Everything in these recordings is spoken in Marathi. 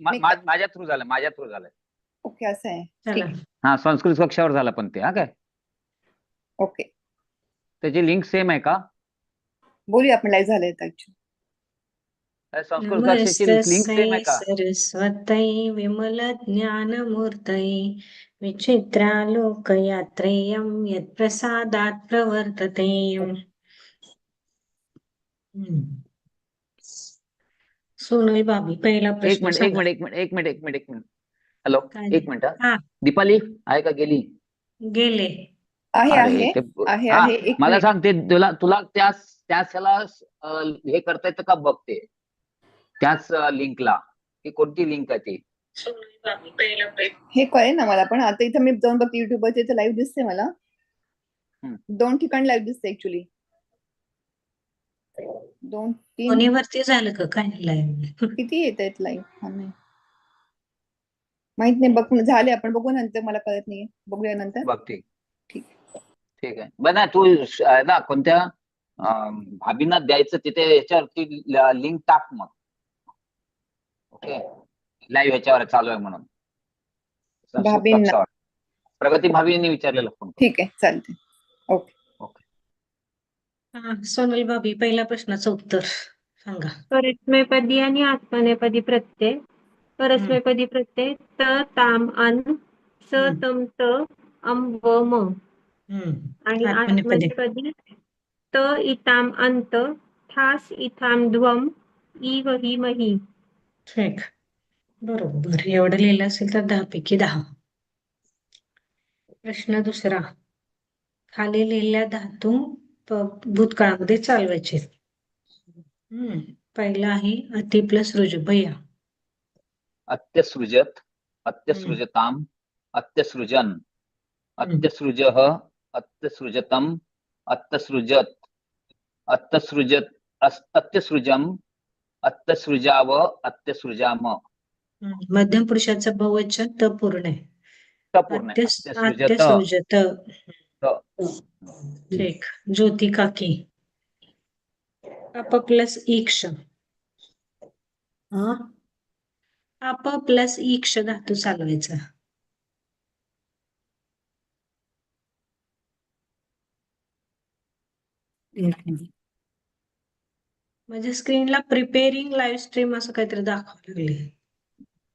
माझ्या थ्रू झालं माझ्या थ्रू झालं. ओके असं आहे. चला. हा संस्कृत कक्षावर झालं पण ते हा काय? ओके. त्याची लिंक सेम आहे का? बोलूया आपण लाईव्ह झालंय ऍक्च्युली काय संस्कृत कक्षाची लिंक सेम आहे नमस्तस्यै का? सरस्वत्यै विमलज्ञानमूर्तये विचित्रालोकयात्रेयं यत्प्रसादात् प्रवर्तते। हम्म. सोनल भाभी पहिला एक प्रश्न मिनिट एक मिनिट एक मिनिट एक मिनिट एक मिनिट एक मिनिट. हॅलो काय एक मिनिट हा. हा. दीपाली आहे का गेली? गेले. आहे अरे, आहे. ते- आहे हा, आहे. एक मला मिनिट. सांग ते तुला तुला त्याच त्याच ह्याला अं, हे करता येतं का बघते? त्याच लिंकला. की कोणती लिंक आहे ती? सोनल भाभी पहिला प्रश्न. हे कळेल ना मला पण आता इथं मी जाऊन बघते युट्यूबवर इथं लाईव्ह दिसते मला. हम्म. दोन ठिकाणी लाईव्ह दिसते ऍक्च्युली दोन तीन. फोनीवरती झालं का? काय लाईव्ह किती येत आहेत लाईव्ह माहीत नाही बघ झाले आपण बघू नंतर मला कळत नाही बघूया नंतर. बघते. ठीक. ठीक आहे. बरं ना तू श- ना कोणत्या अं, भाभींना द्यायचं तिथे याच्यावरती लिंक टाक मग. ओके? लाईव्ह ह्याच्यावर चालू आहे म्हणून. संस्कृत भाभींना. कक्षावर. प्रगती भाभींनी विचारलेला फोन. ठीक आहे चालते हा सोनल भाभी पहिल्या प्रश्नाचं उत्तर सांगा. परस्मैपदी आणि आत्मनेपदी प्रत्यय. परस्मैपदी प्रत्यय त ताम अन स हम्म. तम त अम व म. हम्म. आणि आत्मनेपदी. आत्मनेपदी त इताम अंत थास इथाम ध्वम इ व हि मही ठीक. बरोबर. एवढं लिहिलं असेल तर दहा पैकी दहा. प्रश्न दुसरा. खाली लिहिलेल्या धातू भूतकाळामध्ये चालवायचे. हम्म. पहिला आहे अति प्लस रुजू भैया अत्यसृजत अत्यसृजताम अत्यसृजन. अत्यसृज अत्यसृजतम अत्यसृजत. अत्यसृजत अत्यसृजम अत्यसृजाव अत्यसृजाम. मध्यम पुरुषाचं बहुवचन त पूर्ण आहे अत्यसृजत. ठीक ज्योती काकी. अप प्लस ईक्ष. अप प्लस ईक्ष धातू चालवायचा. म्हणजे स्क्रीनला प्रिपेरिंग लाईव्ह स्ट्रीम असं काहीतरी दाखवावं लागले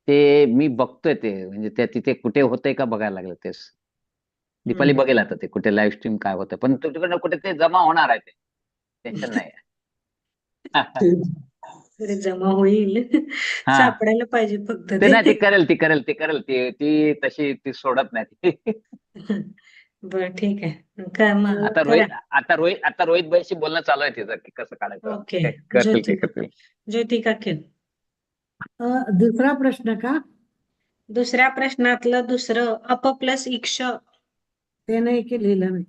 ते मी बघतोय ते म्हणजे त्या तिथे कुठे होतंय का बघायला लागलं तेच. दीपाली. बघेल आता ते कुठे लाईव्ह स्ट्रीम काय होतंय पण तुझ्याकडनं कुठे ते जमा होणार आहे ते. टेन्शन नाही तरी जमा होईल. हा. सापडायला पाहिजे फक्त ते. नाही ती ते करेल ती करेल ती करेल. ती ती तशी ती सोडत नाही ती. बर ठीक आहे. काय मग आता रोहित आता रोहित आता रोहित भाईशी बोलणं चालू आहे तिचं की कसं काढायचं. ओके. काय करतील ते ज्योती. करतील ज्योती अ, दुसरा प्रश्न का? दुसऱ्या प्रश्नातलं दुसरं अप प्लस इक्ष ते नाही की लिहिलं मी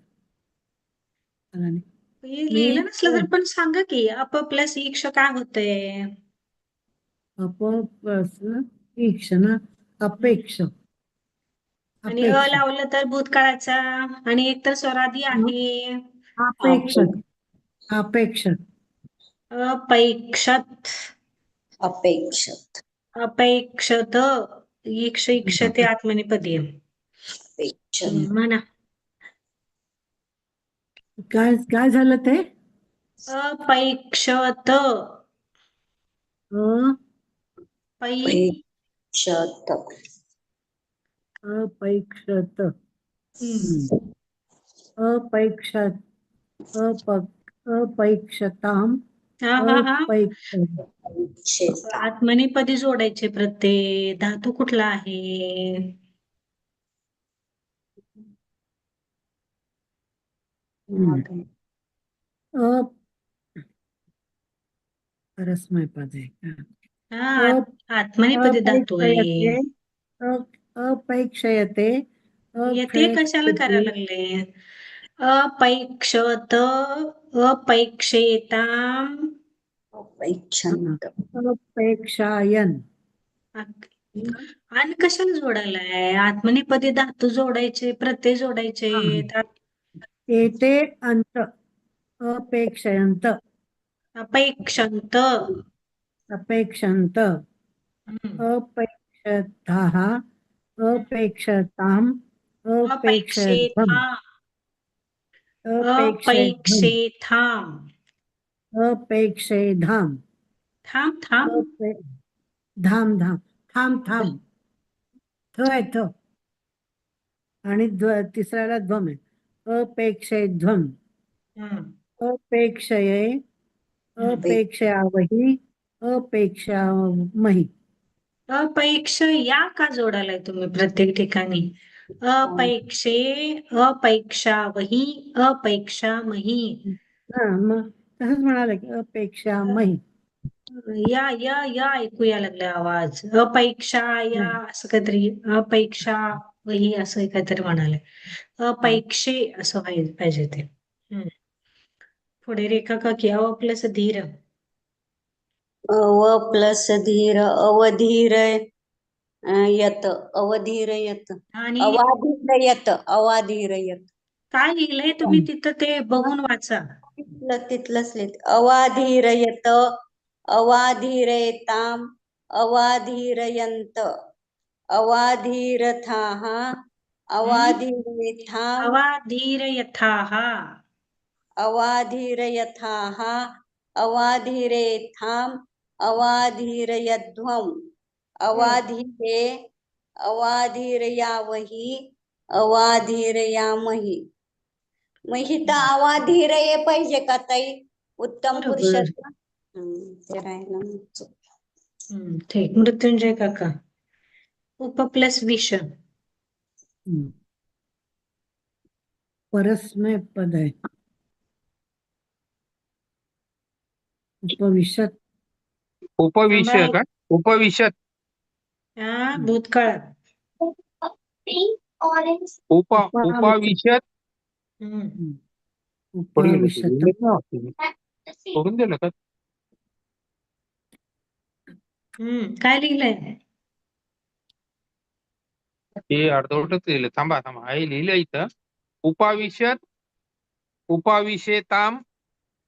मला नाही. लिहिलं नसलं तर पण सांगा की अप प्लस इक्ष काय होतंय अप प्रश्न ईक्षण अपेक्ष. आणि अ अपेक्ष. लावलं तर भूतकाळाचा आणि एक तर स्वरादी आहे. अपेक्ष. अपेक्ष. अपैक्षत. अपेक्षत. अपेक्षत. इक्ष इक्षते आत्मनेपदी. अपेक्षन म्हणा. काय काय झालं ते? अपैक्षत. अ पै अपेक्षत. अपैक्षत. अपैक्षत अपैक्षताम. हा हा हा. आत्मनेपदी जोडायचे प्रत्यय धातू कुठला आहे? हम्म. अ परस्मैपद आहे का हा अ- आत- आत्मनेपदी धातू आहे अपैक्षयते अ- अपैक्षयते येते कशाला करायला लागले अपैक्षत अपैक्षेताम अपेक्षंत अपेक्षायन आणि कशाला जोडायलाय? आत्मनेपदी धातू जोडायचे प्रत्यय जोडायचे हा. एते अंत अपेक्षयंत अपेक्षंत अपेक्षंत. अपेक्षताः अपेक्षताम् अपेक्षध्वम् अपेक्षेथा अपेक्षध्वम् अपेक्षेथाम अपेक्षेधाम। थांब अपे- धाम धाम। थांब थांब। थ आहे थ. आणि तिसऱ्याला ध्वम आहे अपेक्षेध्वम. अपेक्षये अपेक्षयावही अपेक्षामही। अपेक्ष या का जोडालाय तुम्ही प्रत्येक ठिकाणी? अपेक्षे अपेक्षावही अपेक्षामही. हा तसंच म्हणाले की अपेक्षामही. या या या ऐकूया लागला आवाज. अपेक्षा या असं काहीतरी अपेक्षा वही असं काहीतरी म्हणाले. अपेक्षे असं पाहिजे ते. पुढे रेखा काकी अ प्लस धीर. अव प्लस धीर अवधीर यत अवधीर यत आणि अवाधीर यत अवाधीर यत काय लिहिलंय तुम्ही तिथं ते बघून वाचा. तिथलं तिथलंच लिहित. अवाधीरयत अवाधीरयताम् अवाधीरयन्त अवाधीरथाः अवाधीरयथाम् अवाधीर यथाः अवाधीरयथाः। अवाधीरेथाम् अवाधीरयध्वम् अवाधीरे अवाधीरयावहि अवाधीरयामहि। मग इथं अवाधीरये पाहिजे का ताई? उत्तम राहिलं. हम्म, ठीक. मृत्युंजय काका. उप प्लस विष हम्म. परस्मय पद आहे. उपविशत उपविषय का? उपविशत हा भूतकाळात उप हम्म. गेलं उपविशत दिलं का? हम्म. काय लिहिलंय? ते अर्धवटच लिहिलं. थांबा थांबा. हे लिहिलं इथं. उपाविशत उपाविशेताम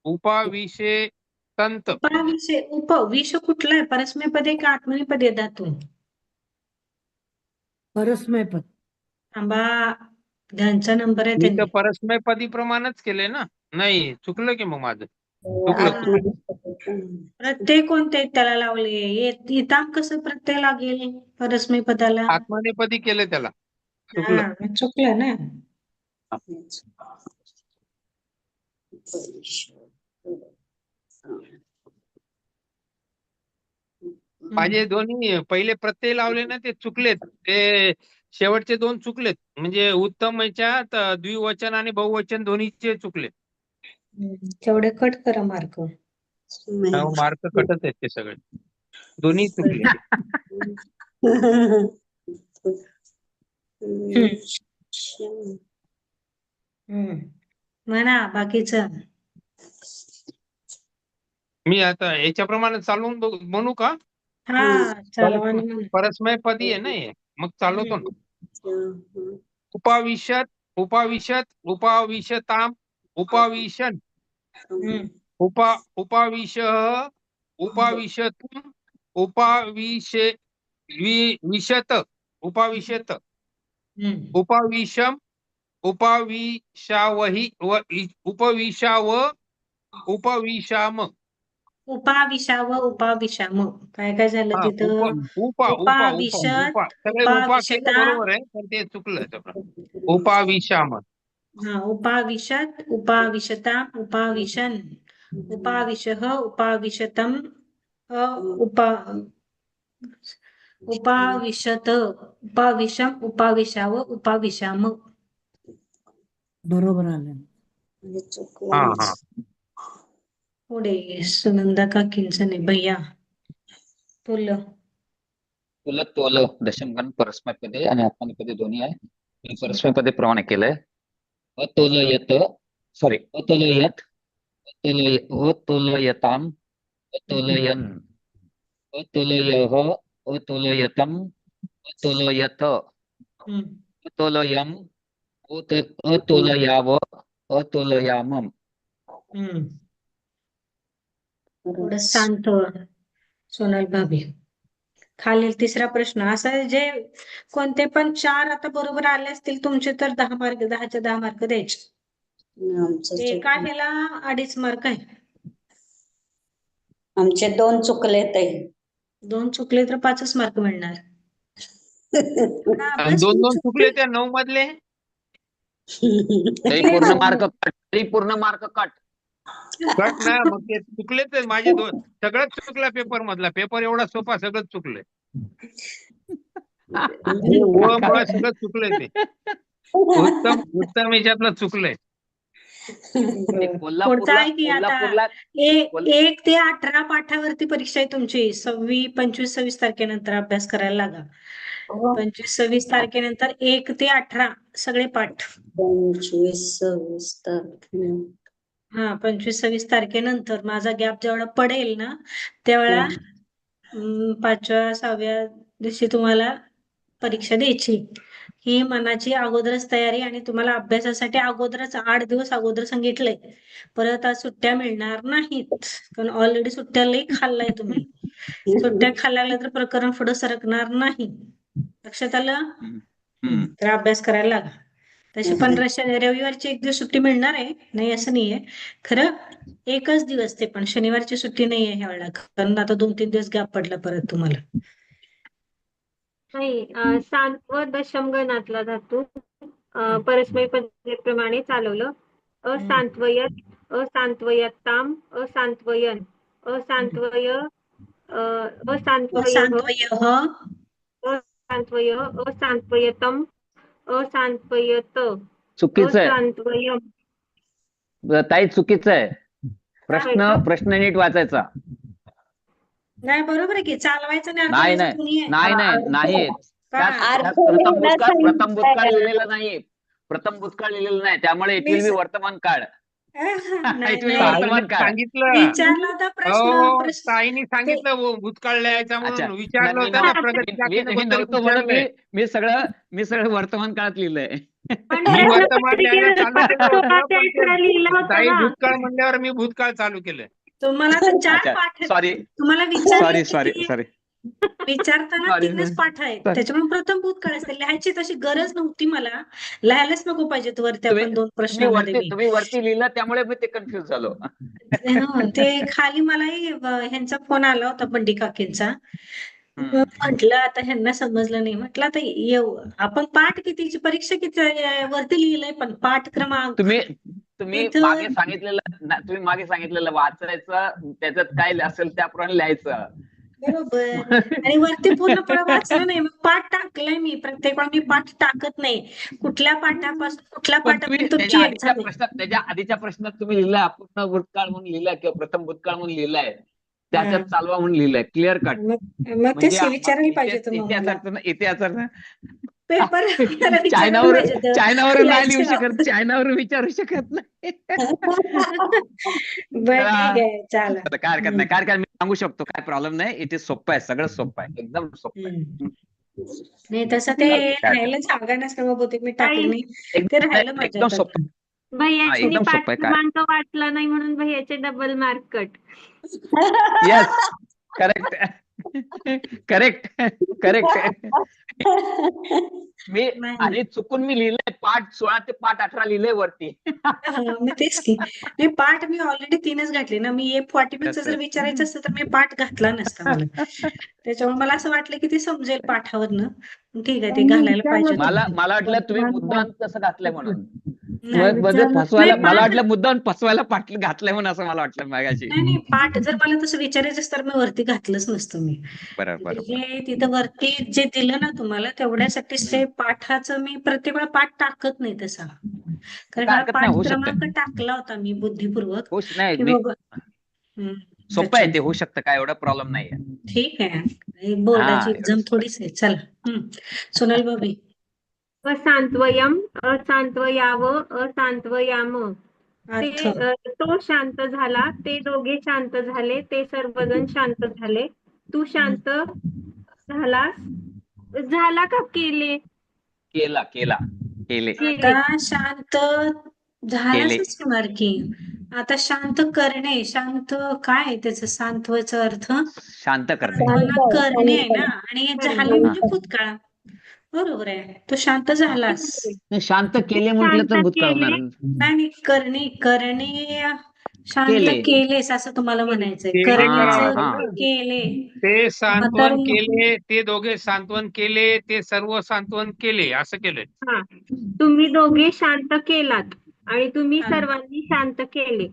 उपाविशेतंत. उपाविषय उप विष कुठला आहे परस्मय पदे का आत्मनेपदी आहे धातू परस्मय पद थांबा. त्यांचा नंबर आहे मी तर त्यांनी. परस्मय पदी प्रमाणच केलंय ना? नाही चुकलं की मग माझं. हो. प्रत्यय कोणते त्याला लावले. ये- इताम कसं प्रत्यय लागेल परस्मय पदाला आत्मनेपदी केलं त्याला. चुकलं हा ना? माझे दोन्ही पहिले प्रत्यय लावले ना ते चुकलेत. ते शेवटचे दोन चुकलेत. म्हणजे उत्तम याच्यात अं, द्विवचन आणि बहुवचन दोन्हीचे चुकले हम्म, तेवढे कट करा मार्क मार्क कटच आहेत ते सगळे. दोन्ही चुकले. म्हणा बाकीचं? मी आता याच्याप्रमाणे चालवून म्हणू का? हा. परस्मय पदी आहे ना हे? मग चालवतो ना. उपाविशत उपाविशत उपाविशताम उपाविशन. उपा उपाविश उपाविशतुम उपाविशे वि विशत उपाविशत। उपाविशम उपाविशावही व उपविशाव उपविशाम। उपाविशाव उपाविशाम. काय काय झालं हा, तिथं? उपा उपा उपा उपा उपाविशत, उपाविशता. बरोबर आहे पण ते चुकलं. उपाविशाम. हा उपाविशत उपाविशता उपाविशन। उपाविशः उपाविशतम अ उपा उपाविशत। उपाविशम उपाविशाव उपाविशाम। बरोबर आलं. हा हा. पुढे सुनंदा काकींचं नाही भैया। तुल तुला तोल दशमगण परस्मय पदे आणि आत्मनेपदी दोन्ही आहे. मी परस्मय पदे प्रमाणे केलंय. অতলয়ত সরি অতলয়ত অতলয়তাম অতলয়ন অতলয়হ অতলয়তম অতলয়ত অতলয়ম অতলয়াব অতলয়ামম Por lo tanto, son al babio. खालील तिसरा प्रश्न. असा जे कोणते पण चार आता बरोबर आले असतील तुमचे तर दहा मार्क दहाच्या दहा मार्क द्यायचे. आमचं एका. ह्याला अडीच मार्क आहे. आमचे दोन चुकले ताई. दोन चुकले तर पाचच मार्क मिळणार. दोन दोन चुकले. त्या नऊ मधले? पूर्ण मार्क कट पूर्ण मार्क कट कट ना मग ते चुकलेच आहेत माझे दोन. सगळंच चुकलं पेपर मधला. पेपर एवढा सोपा सगळंच चुकलंय. मुळा सगळं चुकलंय ते. उत्तम उत्तम याच्यातलं चुकलंय. ते पुढचा कोल्हापूरला आहे की आता कोल्हापूरला एक ते अठरा पाठावरती परीक्षा आहे तुमची. सव्वीस पंचवीस सव्वीस तारखेनंतर अभ्यास करायला लागा. हो. पंचवीस सव्वीस तारखेनंतर एक ते अठरा सगळे पाठ. पंचवीस सव्वीस तारखे हा पंचवीस सव्वीस तारखेनंतर माझा गॅप जेवढा पडेल ना त्यावेळा अं, पाचव्या सहाव्या दिवशी तुम्हाला परीक्षा द्यायची. ही मनाची अगोदरच तयारी आणि तुम्हाला अभ्यासासाठी अगोदरच आठ दिवस अगोदर सांगितलंय. परत आज सुट्ट्या मिळणार नाहीत कारण ऑलरेडी सुट्ट्या लई खाल्लाय तुम्ही. सुट्ट्या खाल्ल्या तर प्रकरण पुढे सरकणार नाही. लक्षात आलं. तर अभ्यास करायला लागा. तशी पंधरा शनि रविवारची एक दिवस सुट्टी मिळणार आहे. नाही असं नाहीये. खरं एकच दिवस ते पण. शनिवारची सुट्टी नाहीये ह्या वेळेला. कारण आता दोन तीन दिवस गॅप पडला परत तुम्हाला. नाही अं, सांत व दशमगणातला धातू. अं, परस्मैपदी पद्धतीप्रमाणे चालवलं असांत्वयत असांत्वयताम असांत्वयन असांत्वय असांत्वयः सांत्वय असांत्वय असांत्वयतम असांत्वयत चुकीचं आहे. असांत्वयम ताई चुकीचं आहे. प्रश्न? प्रश्न नीट वाचायचा. नाही बरोबर आहे की. चालवायचं नाही नाही, नाही. नाही नाही नाही? त्यात- प्रथम भूतकाळ प्रथम. भूतकाळ लिहिलेला नाही. प्रथम भूतकाळ लिहिलेलं नाही. त्यामुळे इट विल बी वर्तमान काळ नाही, नाही. वर्तमान काळ. सांगितलं विचारला होता प्रश्न हो प्रश्न ताईनी सांगितलं हो, भूतकाळ लिहायचा अच्छा. म्हणून विचारलं नाही, होतं नाही, ना नाही. प्रगती मी- नव्हतो विचारलंय. सगळं मी सगळं वर्तमान काळात लिहिलंय पण मी प्रश्न वर्तमान लिहायला चालू केलं होतं, पत्रिकेत पण ते- इकडे लिहिलं होतं ताई ना. भूतकाळ म्हणल्यावर मी भूतकाळ चालू केलंय तुम्हाला तर चार अच्छा पाठ सॉरी तुम्हाला विचारले सॉरी सॉरी किती? सॉरी विचारताना sorry. पाठ Sorry. त्याच्यामुळे प्रथम भूतकाळ असते लिहायची तशी गरज नव्हती मला लिहायलाच नको पाहिजे वरती आपण दोन बी. तुम्ही वरती लिहिलं त्यामुळे मी ते कन्फ्युज झालो ते खाली मलाही ह्यांचा फोन आला होता बंडी काकींचा. म्हटलं आता ह्यांना समजलं नाही म्हटलं आता येऊ आपण पाठ कितीची परीक्षा किती आहे? वरती लिहिलंय पण पाठ क्रमांक तुम्ही तुम्ही मागे सांगितलेलं तुम्ही मागे सांगितलेलं वाचायचं त्याच्यात काय असेल त्याप्रमाणे लिहायचं बरोबर. आणि वरती पूर्णपणे वाचलं नाही. मग पाठ टाकलाय मी. प्रत्येक वेळा मी पाठ टाकत नाही. कुठल्या पाठापासून कुठल्या तुमची एक्झाम आहे? प्रश्नात त्याच्या आधीच्या प्रश्नात तुम्ही लिहिलाय अपूर्ण भूतकाळ म्हणून लिहिलाय किंवा प्रथम भूतकाळ म्हणून लिहिलाय. त्याच्यात. चालवा म्हणून लिहिलंय. क्लिअर कट मग मग तेच विचारायला पाहिजे इतिहासाचं इतिहासाचं पेपर चायनावर. चायनावर नाही लिहू शकत चायनावर विचारू शकत नाही. काय हरकत नाही काय नाही. मी सांगू शकतो काय प्रॉब्लेम नाही. इथे सोपं आहे सगळं सोपं आहे एकदम सोपं आहे. नाही तसं ते काय- राहायला जागा नसल्यामुळे बहुतेक मी टाकले नाही ते राहिलं एकदम. सोपं सोपं पाठ काय. क्रमांक नाही म्हणून भैयाचे double mark cut yes correct correct correct मी नाही. आणि चुकून मी लिहिलंय पाठ सोळा ते पाठ अठरा लिहिलंय वरती. हा, मी तेच की. मी पाठ मी ऑलरेडी तीनच घातले ना. मी ए फॉर्टी जर तसं. विचारायचं असतं तर मी पाठ घातला नसता मला. त्याच्यामुळे मला असं वाटलं की ते समजेल पाठावरनं. ठीक आहे ते घालायला पाहिजे. मला मला वाटलं तुम्ही मुद्दाम तसं घातलंय म्हणून. फसवायला मला वाटलं मुद्दाम फसवायला पाठ घातलंय म्हणून असं मला वाटलं मागाशी. नाही नाही पाठ जर मला तसं विचारायचं असतं तर मी वरती घातलंच नसतं मी. बरोबर. हे तिथं वरती जे दिलं ना तुम्हाला तेवढ्यासाठीच ते पाठाचं मी प्रत्येक वेळा पाठ टाकत नाही तसा. कारण हा नाही, पाठ. क्रमांक टाकला होता मी बुद्धिपूर्वक. नाही सोपं आहे ते होऊ शकतं काय एवढा प्रॉब्लेम नाहीये. ठीक आहे. हे बोर्डाची एक्झाम. थोडीच आहे. चला. सोनल बाबी असांत्वयम असांत्वयाव असांत्वयाम तो शांत झाला ते दोघे शांत झाले ते सर्वजण शांत झाले. तू शांत झालास झाला का केले? केला केला केले. केले. आता शांत झालाच होणार की आता शांत करणे शांत काय आहे त्याचं शांतवाचा अर्थ? शांत करणे. मला करणे आहे ना. आणि झाले म्हणजे भूतकाळ. बरोबर आहे. तो शांत झालास. नाही, शांत केले म्हटलं तर शांत भूतकाळ केले. नाही नाही, करणे करणे शांत केले. केलेस असं तुम्हाला म्हणायचंय केले. हा. केले ते सांत्वन केले ते दोघे सांत्वन केले ते सर्व सांत्वन केले असं केलंय हा तुम्ही दोघे शांत केलात आणि तुम्ही हा. सर्वांनी शांत केले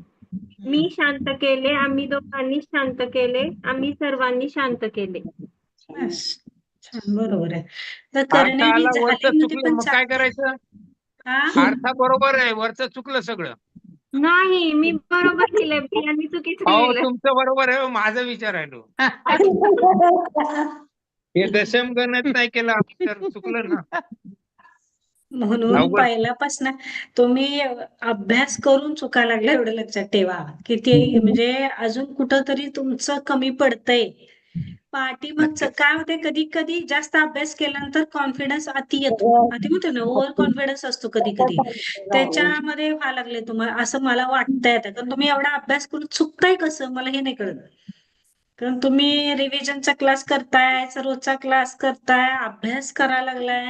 मी शांत केले आम्ही दोघांनी शांत केले आम्ही सर्वांनी शांत केले बस. छान बरोबर आहे तर ही झाले वरचं म्हणजे चुकलं पण मग काय करायचं हा? अर्थ बरोबर आहे वरचं चुकलं सगळं नाही मी बरोबर लिहिलंय बियांनी चुकीचं हो लिहिलंय तुमचं बरोबर आहे माझा विचार आहे तो. हे दशम गणित नाही केलं आम्ही तर चुकलं ना. म्हणून अवघड. पहिल्यापासून तुम्ही अभ्यास करून चुका लागल्या एवढं लक्षात ठेवा. की ते म्हणजे अजून कुठंतरी तुमचं कमी पडतंय. पाठीमागचं काय होते कधी कधी जास्त अभ्यास केल्यानंतर कॉन्फिडन्स अति येतो. अति म्हणतो ना ओव्हर कॉन्फिडन्स असतो कधी कधी त्याच्यामध्ये व्हायला लागले तुम्हाला असं मला वाटतंय आता. कारण तुम्ही एवढा अभ्यास करून चुकताय कसं? मला हे नाही कळत कारण तुम्ही रिव्हिजनचा क्लास करताय रोजचा क्लास करताय अभ्यास करायला लागलाय.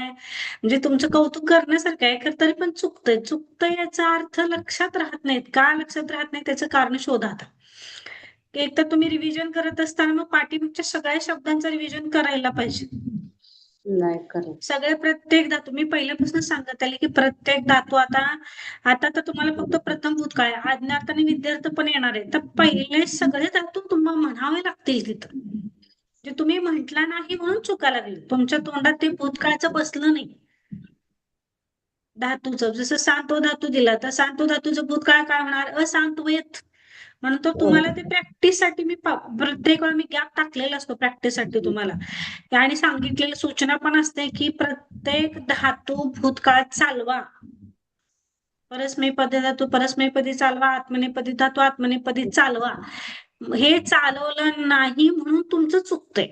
म्हणजे तुमचं कौतुक करण्यासारखं आहे खरं तरी पण चुकतंय. चुकतंय याचा अर्थ लक्षात राहत नाहीत. का लक्षात राहत नाही? त्याचं कारण शोधा आता. एक तर तुम्ही रिव्हिजन करत असताना मग पाठीमागच्या सगळ्या शब्दांचं रिव्हिजन करायला पाहिजे. नाही करत. सगळे प्रत्येक धातू मी पहिल्यापासून सांगत आले की प्रत्येक धातू आता आता तर तुम्हाला फक्त प्रथम भूतकाळ आज्ञार्थ आणि विद्यार्थ पण येणार आहे तर पहिले सगळे धातू तुम्हाला म्हणावे लागतील तिथं. जे तुम्ही म्हटला नाही म्हणून चुका लागली. तुमच्या तोंडात ते भूतकाळचं बसलं नाही. धातूचं. जसं सांतो धातू दिला तर सांतो धातूचं भूतकाळ काय होणार? असांत्वयत. म्हणून तो तुम्हाला ते प्रॅक्टिससाठी मी प्रत्येक वेळा मी गॅप टाकलेला असतो प्रॅक्टिससाठी तुम्हाला. आणि सांगितलेली सूचना पण असते की प्रत्येक धातू भूतकाळात चालवा. परस्मैपदी धातू परस्मैपदी चालवा आत्मनेपदी धातू आत्मनेपदी चालवा. हे चालवलं नाही म्हणून तुमचं चुकतंय.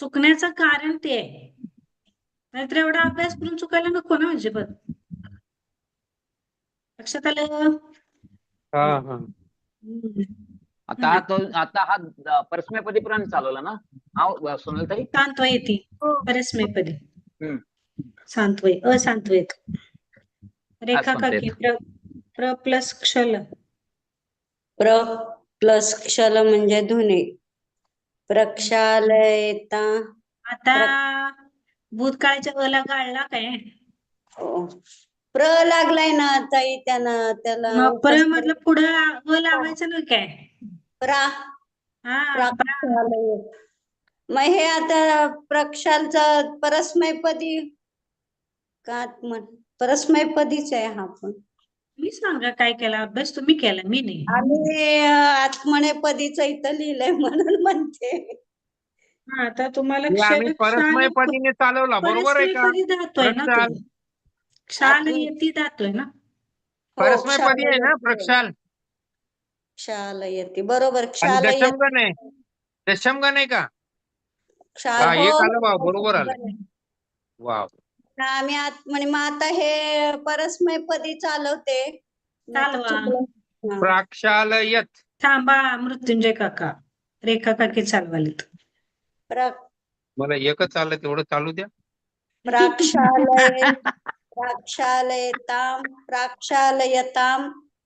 चुकण्याचं कारण ते आहे. नाहीतर एवढा अभ्यास करून चुकायला नको ना अजिबात. लक्षात आलं? हा हा. आता हा तो आता हा द- परस्मैपदी पर्यंत चालवला ना हा सोनलताई सांत्व येते हो. परस्मैपदी हम्म. सांत्वय असांत्वयत रेखा म्हणता काकी. प्र प्र प्लस क्षल प्र प्लस क्षल म्हणजे धुणे प्रक्षालयता आता भूतकाळाच्या अला गाळला काय हो. प्र लागलाय ना ताई त्यानं त्याला मग पर मधलं पुढं अ लावायचं ना काय? प्रा. हा मग हे आता प्रक्षालचं परस्मैपदी का म्हण परस्मैपदीच आहे हा पण. मी सांगा काय केला अभ्यास तुम्ही केला मी नाही. आणि आत्मनेपदीच इथं लिहिलंय म्हणून म्हणते. हा आता तुम्हाला हे आम्ही चालवला बरोबर आहे का? परस्मैपदी ना तो प्रक्षाल. क्षाल येती धातोय ना? हो, परस्मैपदी आहे ना. प्रक्षाल. क्षालयती बरोबर आणि क्षालयती दशमगण आहे दशमगण आहे का? क्षाल हा, एक हो, आलं बरोबर आलं. आम्ही आत म्हणजे मग आता हे परस्मैपदी चालवते. चालवा. हा. प्राक्षालयत. थांबा मृत्युंजय काका. रेखा काकी चालवालीत. प्र- मला एकच आलं तेवढं चालू द्या. प्राक्षालय. प्राक्षालयताम प्राक्षालयताम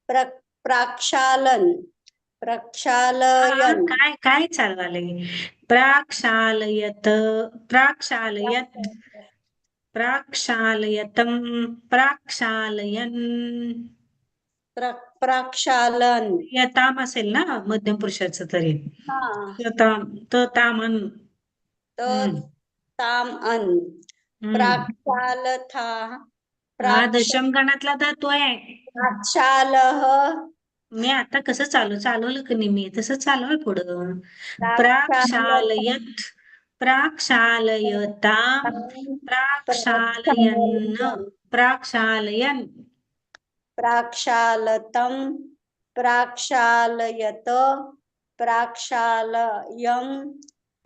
प्र प्राक्षालन प्रक्षालयन. काय काय चालवाले प्राक्षालयत प्राक्षालयत प्राक्षालयतम प्राक्षालयन. प्र प्रक्षालन. यताम असेल ना मध्यम पुरुषाचं तरी. हा. तामन. ताम अन. प्राक्षालथा हा दशम गणातला धातू आहे. प्राक्षालह मी आता कसं चालू चालवलं की नाही मी? तसं चालवलं पुढं. प्राक्षालय प्राक्षालयत प्राक्षालयन प्राक्षालयन प्राक्षालतं प्राक्षालयत प्राक्षालयं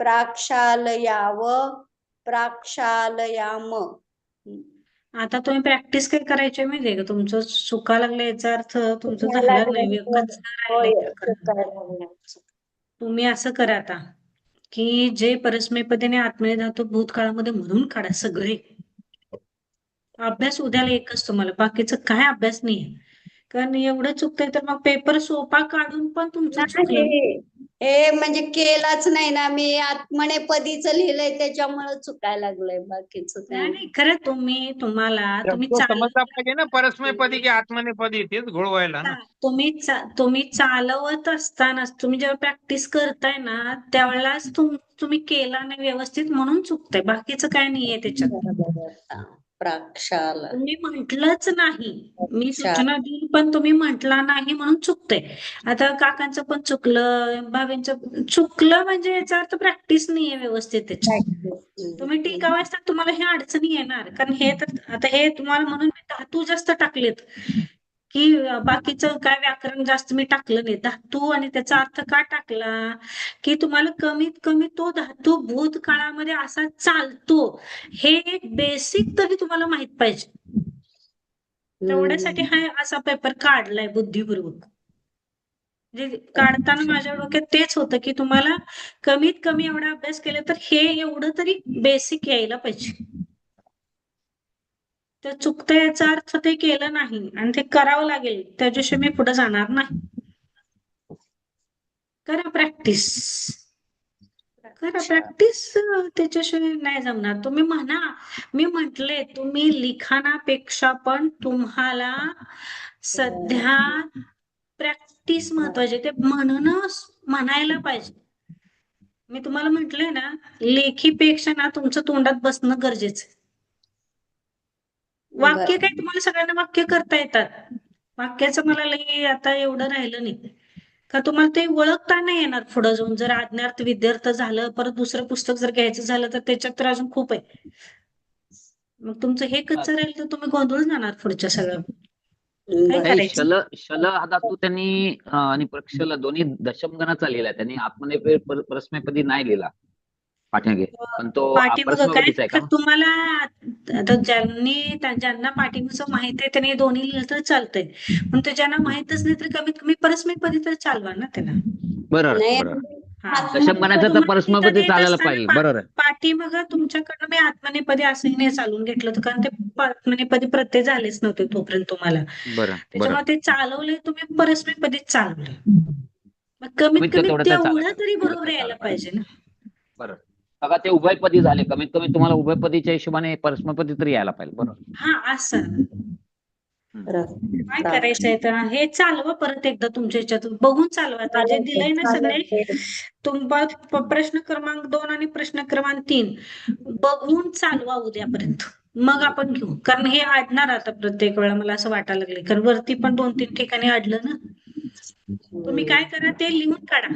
प्राक्षालयाव प्राक्षालयाम आता तुम्ही प्रॅक्टिस काय करायची माहितीये का? तुमचं चुका लागलं याचा अर्थ तुमचं झालं नाही राहिलंय. तुम्ही असं करा आता की जे परस्मैपदीने आत्मनेय धातू भूतकाळामध्ये म्हणून काढा सगळे. अभ्यास उद्याला एकच तुम्हाला बाकीचं काय अभ्यास नाहीये. कारण एवढं चुकतंय तर मग पेपर सोपा काढून पण तुमचं चुकलं नाही हे म्हणजे केलाच नाही ना मी आत्मनेपदीच लिहिलंय त्याच्यामुळे चुकायला लागलंय बाकीचं नाही खरं तुम्ही तुम्हाला तुम्ही चाल समजला पाहिजे ना परस्मैपदी की आत्मनेपदी तेच घोळवायला ना. तुम्ही चा- तुम्ही चालवत असतानाच तुम्ही जेव्हा प्रॅक्टिस करताय ना त्यावेळेलाच तुम तुम्ही केला नाही व्यवस्थित म्हणून चुकतंय बाकीचं काय नाहीये त्याच्यात. प्रक्षाल. तुम्ही म्हंटलच नाही. मी. सूचना देऊन पण तुम्ही म्हंटला नाही म्हणून चुकतंय आता काकांचं पण चुकलं भाभींचं चुकलं म्हणजे याचा अर्थ प्रॅक्टिस नाहीये व्यवस्थित त्याची. तुम्ही टीका वाचता तुम्हाला हे अडचणी येणार. कारण हे तर आता हे तुम्हाला म्हणून मी धातू जास्त टाकलेत. की बाकीचं काय व्याकरण जास्त मी टाकलं नाही. धातू आणि त्याचा अर्थ का टाकला? की तुम्हाला कमीत कमी तो धातू भूतकाळामध्ये असा चालतो. हे एक बेसिक तरी तुम्हाला माहीत पाहिजे. तेवढ्यासाठी हा असा पेपर काढलाय बुद्धिपूर्वक. म्हणजे काढताना माझ्या डोक्यात तेच होतं की तुम्हाला कमीत कमी एवढा अभ्यास केला तर हे एवढं तरी बेसिक यायला पाहिजे. तर चुकतं याचा अर्थ ते केलं नाही आणि ते करावं लागेल त्याच्याशिवाय मी पुढे जाणार नाही. करा प्रॅक्टिस करा प्रॅक्टिस त्याच्याशिवाय नाही जमणार. तुम्ही म्हणा मी म्हंटले तुम्ही लिखाणापेक्षा पण तुम्हाला सध्या प्रॅक्टिस महत्वाची ते म्हणणं म्हणायला पाहिजे. मी तुम्हाला म्हंटलंय ना लेखीपेक्षा ना तुमचं तोंडात बसणं गरजेचं आहे. वाक्य. काय तुम्हाला सगळ्यांना वाक्य करता येतात? वाक्याचं मला लई आता एवढं राहिलं नाही. का तुम्हाला ते ओळखता नाही येणार पुढे जाऊन. जर आज्ञार्थ विद्यार्थ झालं परत दुसरं पुस्तक जर घ्यायचं झालं तर त्याच्यात तर अजून खूप आहे. मग तुमचं हे कच्चं राहील तर तुम्ही गोंधळून जाणार पुढच्या सगळं? शल शल हा धातू त्यांनी आणि प्रक्षल दोन्ही दशमगणाचा लिहिला त्यांनी आत्मनेपदी पर- परस्मैपदी नाही लिहिला. पाठीमागे. पण तो पाठीमागं काय? परस्मैपदीचा आहे का? तर तुम्हाला आता ज्यांनी त्या- ज्यांना पाठीमागचं माहीत आहे त्यांनी दोन्ही लिहिलं तर चालतंय. पण ते ज्यांना माहितच नाही तर कमीत कमी परस्मैपदी तर चालवा ना त्याला. बरोबर नाही, बरोबर. हा. दशमगणाचा तर तुम्हाला चालायला पाहिजे. बरोबर आहे. पाठीमागं तुमच्याकडनं मी आत्मनेपदी असंही नाही चालून घेतलं होतं कारण ते प- आत्मनेपदी प्रत्यय झालेच नव्हते तोपर्यंत तुम्हाला. बरं बरं. त्याच्यामुळे ते चालवले तुम्ही परस्मैपदीच चालवले मग कमीत कमीत कमी तेवढं तर तेवढं. बरोबर यायला पाहिजे ना. बरोबर बघा ते उभयपदी झाले. कमीत कमी तुम्हाला उभयपदीच्या हिशोबाने परस्मपदी तरी यायला पाहिजे. बरोबर? हा असं. काय करायचंय तर? हे चालवा हो, परत एकदा तुमच्या ह्याच्यातून बघून चालवा आता जे दिलंय ना सगळे तुंबा प्रश्न क्रमांक दोन आणि प्रश्न क्रमांक तीन. बघून चालवा उद्यापर्यंत. मग आपण घेऊ. कारण हे अडणार आता प्रत्येक वेळा मला असं वाटायला लागले कारण वरती पण दोन तीन ठिकाणी अडलं ना. तुम्ही काय करा ते लिहून काढा.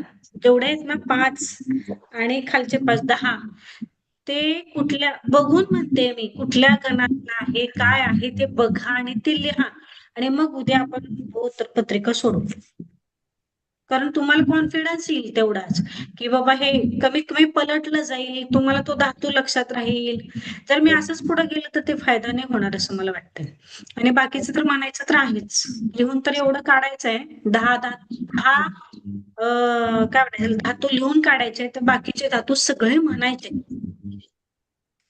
जेवढे आहेत ना पाच आणि खालचे पाच दहा. ते कुठल्या बघून म्हणते मी कुठल्या गणातला आहे काय आहे ते बघा आणि ते लिहा. आणि मग उद्या आपण हो उत्तरपत्रिका सोडू. कारण तुम्हाला कॉन्फिडन्स येईल तेवढाच. की बाबा हे कमीत कमी पलटलं जाईल तुम्हाला तो धातू लक्षात राहील. जर मी असंच पुढे गेलं तर ते फायदा नाही होणार असं मला वाटतंय. आणि बाकीचं तर म्हणायचं तर आहेच. लिहून तर एवढं काढायचं आहे दहा दहा दहा काय म्हणायचं धातू लिहून काढायचे तर बाकीचे धातू सगळे म्हणायचे.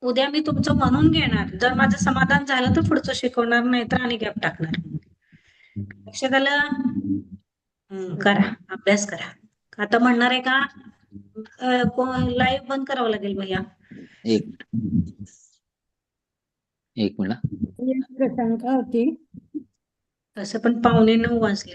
उद्या मी तुमचं म्हणून घेणार. जर माझं समाधान झालं तर पुढचं शिकवणार नाही तर आणि गॅप टाकणार. लक्षात आलं? करा अभ्यास करा. आता म्हणणार आहे का लाईव्ह बंद करावं लागेल भैया. एक एक मिनिट. होती. तसं पण पावणे नऊ वाजले.